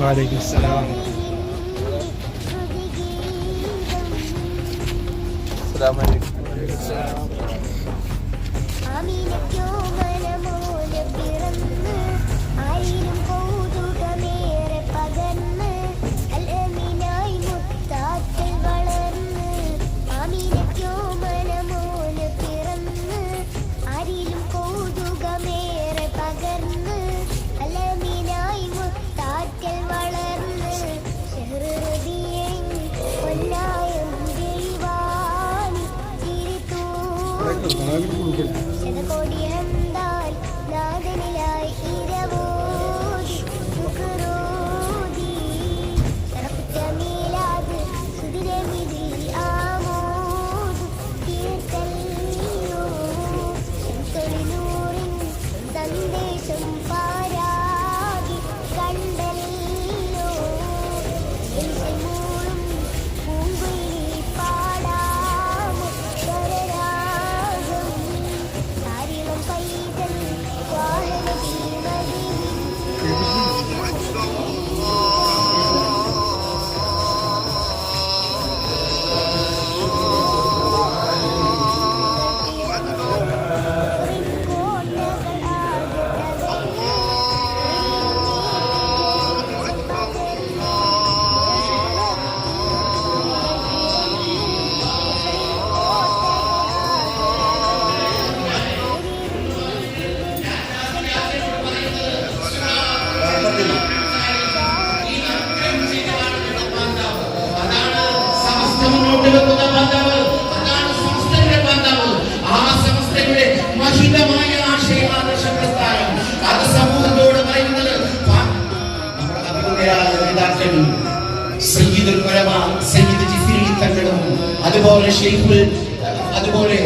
വാലേക്കും സലാം ആമീനയ്ക്കോ മനമോന് এটা কোডিয়ে മുന്നോട്ട് വെക്കുന്ന ബാന്ധാവ് അതാണ് സംസ്ഥയുടെ ബാന്ധാവ് ആ സംസ്ഥയുടെ മഹിതമായ ആശയ ആദർശ പ്രസ്ഥാനം. അത് സമൂഹത്തോട് പറയുന്നത് സയ്യിദുൽ അതുപോലെ അതുപോലെ